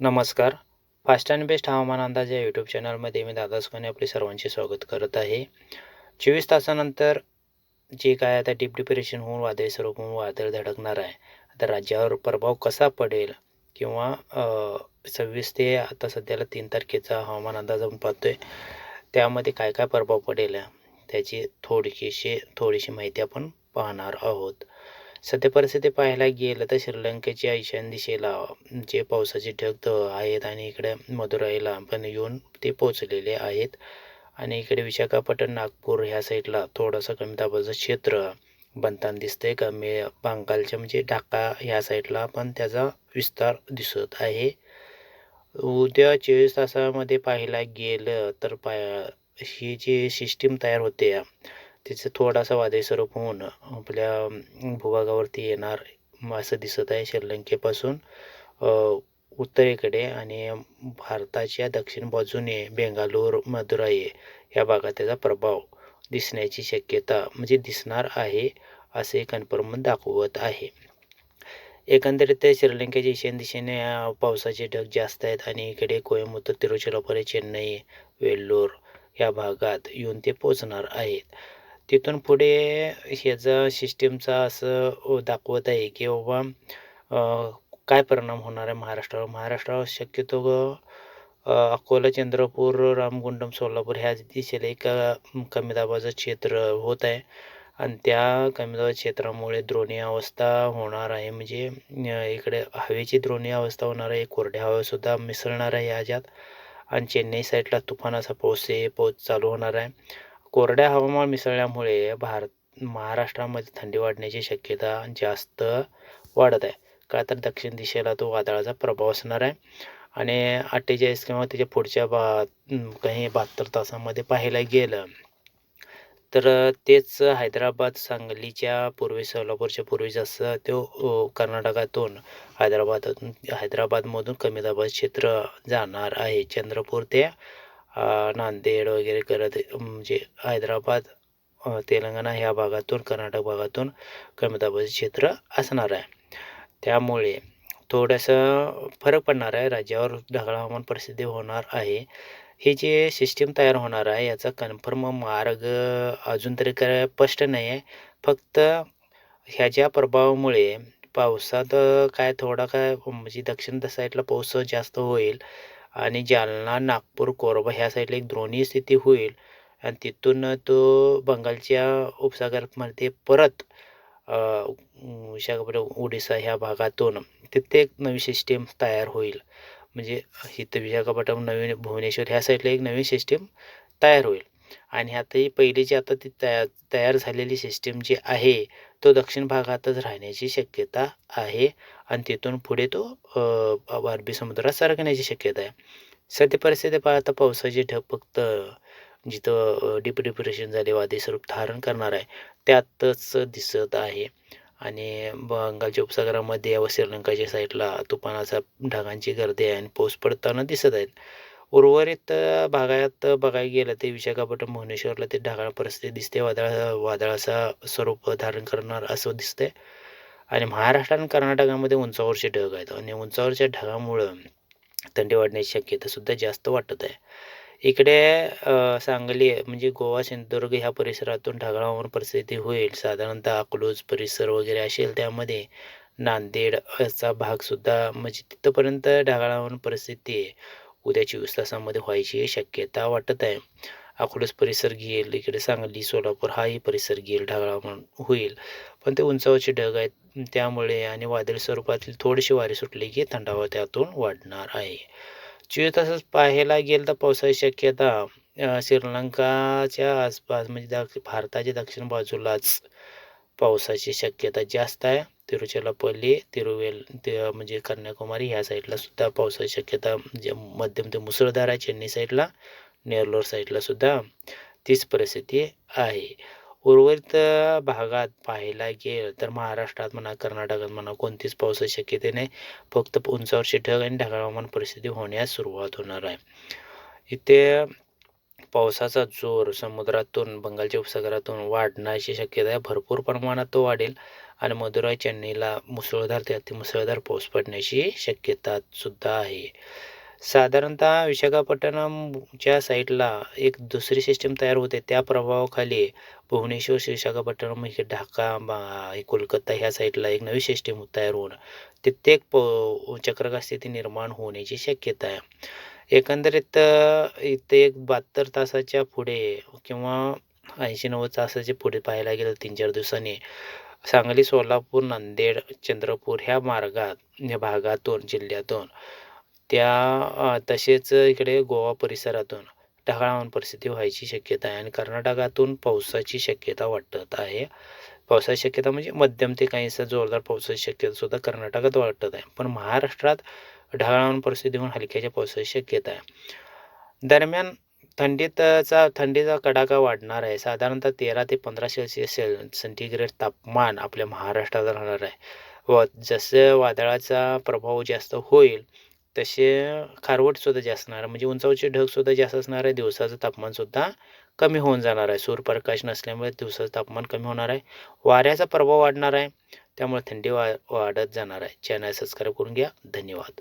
नमस्कार. Fast and best हवामान अंदाज या यूट्यूब चॅनलमध्ये मी दादा सुकाने आपले सर्वांचे स्वागत करत आहे. चोवीस तासानंतर जे काय आता डीप डिप्रेशन होऊन वादळी स्वरूप होऊन वादळ धडकणार आहे. आता राज्यावर प्रभाव कसा पडेल किंवा सव्वीस ते आता सध्याला तीन तारखेचा हवामान अंदाज आपण पाहतोय. त्यामध्ये काय काय प्रभाव पडेल? त्याची थोडीशी थोडीशी माहिती आपण पाहणार आहोत. सध्या परिस्थिती पाहायला गेलं तर श्रीलंकेच्या ईशान्य दिशेला जे पावसाचे ढग आहेत आणि इकडे मदुराईला पण येऊन ते पोचलेले आहेत. आणि इकडे विशाखापट्टण नागपूर ह्या साईडला थोडंसं कमी दाबाचं क्षेत्र बनताना दिसतंय. कमी बंगालच्या म्हणजे ढाका ह्या साईडला पण त्याचा विस्तार दिसत आहे. उद्या चोवीस तासामध्ये पाहायला गेलं तर पाया ही जी सिस्टीम तयार होते तिचं थोडासा वादळी स्वरूप होऊन आपल्या भूभागावरती येणार असं दिसत आहे श्रीलंकेपासून उत्तरेकडे आणि भारताच्या दक्षिण बाजूने बेंगालोर मदुराई या भागात त्याचा प्रभाव दिसण्याची शक्यता म्हणजे दिसणार आहे असे कन्फर्म दाखवत आहे. एकंदरीत श्रीलंकेच्या ईशान दिशेने पावसाचे ढग जास्त आहेत आणि इकडे कोयमुत्तर तिरुचिरापल्ली चेन्नई वेल्लोर या भागात येऊन ते पोचणार आहेत. तिथून पुढे ह्याचा सिस्टीमचा असं दाखवत आहे की बाबा काय परिणाम होणार आहे महाराष्ट्रावर? महाराष्ट्रावर शक्यतो अकोला चंद्रपूर रामगुंडम सोलापूर ह्या दिशेला एक कमी दाबाचं क्षेत्र होत आहे. आणि त्या कमी दाबाच्या क्षेत्रामुळे द्रोणी अवस्था होणार आहे. म्हणजे इकडे हवेची द्रोणी अवस्था होणार आहे. कोरड्या हवासुद्धा मिसळणार आहे ह्याच्यात आणि चेन्नई साईडला तुफानाचा पाऊस हे पाऊस चालू होणार आहे. कोरड्या हवामान मिसळल्यामुळे भारत महाराष्ट्रामध्ये थंडी वाढण्याची शक्यता जास्त वाढत आहे. का तर दक्षिण दिशेला तो वादळाचा प्रभाव असणार आहे. आणि अठ्ठेचाळीस किंवा त्याच्या पुढच्या बा काही बहात्तर तासामध्ये पाहायला गेलं तर तेच हैदराबाद सांगलीच्या पूर्वी सोलापूरच्या पूर्वी जास्त तो कर्नाटकातून हैदराबादातून हैदराबादमधून कमी दाबाचं क्षेत्र जाणार आहे. चंद्रपूर ते नांदेड वगैरे करत म्हणजे हैदराबाद तेलंगणा ह्या भागातून कर्नाटक भागातून कमी दाबाचे क्षेत्र असणार आहे त्यामुळे थोडंसं फरक पडणार आहे. राज्यावर ढगाळ हवामान परिस्थिती होणार आहे. हे जे सिस्टीम तयार होणार आहे याचा कन्फर्म मार्ग अजून तरी काय स्पष्ट नाही आहे फक्त ह्याच्या प्रभावामुळे पावसात काय थोडा काय म्हणजे दक्षिण साईडला पाऊस जास्त होईल आणि जालना नागपूर कोरबा ह्या साईडला एक द्रोणी स्थिती होईल आणि तिथून तो बंगालच्या उपसागरामध्ये परत विशाखापट्टणम ओडिसा ह्या भागातून तिथे एक नवी सिस्टीम तयार होईल. म्हणजे इथं विशाखापट्टणम नवीन भुवनेश्वर ह्या साईडला एक नवीन सिस्टीम तयार होईल. आणि आताही पहिलीची आता ती तयार तयार झालेली सिस्टीम जी आहे तो दक्षिण भागातच राहण्याची शक्यता आहे. आणि तिथून पुढे तो अरबी समुद्रात सरकण्याची शक्यता आहे. सध्या परिस्थिती पाहता पावसाचे ढग फक्त जिथं डीप डिप्रेशन झाले वादळी स्वरूप धारण करणार आहे त्यातच दिसत आहे. आणि बंगालच्या उपसागरामध्ये व श्रीलंकाच्या साईडला तुफानाचा ढगांची गर्दी आहे आणि पाऊस पडताना दिसत आहेत. उर्वरित भागात बघायला गेलं ते विशाखापट्टणम भुवनेश्वरला ते ढगाळ परिस्थिती दिसते. वादळ वादळाचा स्वरूप धारण करणार असं दिसतंय. आणि महाराष्ट्र आणि कर्नाटकामध्ये उंचावरचे ढग आहेत. आणि उंचावरच्या ढगामुळं थंडी वाढण्याची शक्यतासुद्धा जास्त वाटत आहे. इकडे सांगली म्हणजे गोवा सिंधुदुर्ग ह्या परिसरातून ढगाळावर परिस्थिती होईल. साधारणतः अकलूज परिसर वगैरे असेल त्यामध्ये नांदेडचा भागसुद्धा म्हणजे तिथंपर्यंत ढगाळावर परिस्थिती परिस्थिती उद्या चोवीस तासामध्ये व्हायची शक्यता वाटत आहे. अकलूज परिसर घेईल इकडे सांगली सोलापूर हाही परिसर घेईल ढगाळ म्हणून होईल. पण ते उंचावरचे ढग आहेत त्यामुळे आणि वादळी स्वरूपातील थोडीशी वारे सुटली की थंडावा त्यातून वाढणार आहे. चोवीस तासात पाहायला गेलं तर पावसाची शक्यता श्रीलंकाच्या आसपास म्हणजे दक्ष भारताच्या दक्षिण बाजूलाच पावसाची शक्यता जास्त आहे. तिरुचिरापल्ली तिरुवेल ते म्हणजे कन्याकुमारी ह्या साईडला सुद्धा पावसाची शक्यता म्हणजे मध्यम ते मुसळधार आहे चेन्नई साईडला नेरलोर साईडला सुद्धा तीच परिस्थिती आहे. उर्वरित भागात पाहायला गेलं तर महाराष्ट्रात म्हणा कर्नाटकात म्हणा कोणतीच पावसाची शक्यते नाही. फक्त उंचावरचे ढग आणि ढगाळ हवामान परिस्थिती होण्यास सुरुवात होणार आहे. इथे पावसाचा जोर समुद्रातून बंगालच्या उपसागरातून वाढण्याची शक्यता आहे. भरपूर प्रमाणात तो वाढेल आणि मदुराई चेन्नईला मुसळधार ते अतिमुसळधार पाऊस पडण्याची शक्यता सुद्धा आहे. साधारणतः विशाखापट्टणमच्या साईडला एक दुसरी सिस्टीम तयार होते. त्या प्रभावाखाली भुवनेश्वर विशाखापट्टणम हे ढाका बा- कोलकाता ह्या साईडला एक नवी सिस्टीम तयार होऊन तिथे प चक्रवात स्थिती निर्माण होण्याची शक्यता आहे. एकंदरीत इथे एक बहात्तर तासाच्या पुढे किंवा ऐंशी नव्वद तासाच्या पुढे पाहायला गेलं तीन चार दिवसांनी सांगली सोलापूर नांदेड चंद्रपूर ह्या मार्गात या भागातून जिल्ह्यातून त्या तसेच इकडे गोवा परिसरातून ढगाळ परिस्थिती व्हायची शक्यता आहे आणि कर्नाटकातून पावसाची शक्यता वाटत आहे. पावसाची शक्यता म्हणजे मध्यम ते काहीसा जोरदार पावसाची शक्यता सुद्धा कर्नाटकात वाटत आहे. पण महाराष्ट्रात ढगाळ परिस्थिती होऊन हलक्याच्या पावसाची शक्यता आहे. दरम्यान थंडीतचा थंडीचा कडाका वाढणार आहे. साधारणतः तेरा ते पंधरा सेल्सिअस सेंटीग्रेड तापमान आपल्या महाराष्ट्रात राहणार आहे. व जसं वादळाचा प्रभाव जास्त होईल तसे खारवटसुद्धा जास्त असणार आहे म्हणजे उंचावरचे ढगसुद्धा जास्त असणार आहे दिवसाचं तापमानसुद्धा कमी होऊन जाणार आहे. सूर्यप्रकाश नसल्यामुळे दिवसाचं तापमान कमी होणार आहे. वाऱ्याचा प्रभाव वाढणार आहे. त्यामुळे थंडी वा वाढत जाणार आहे. चॅनल सबस्क्राईब करून घ्या. धन्यवाद.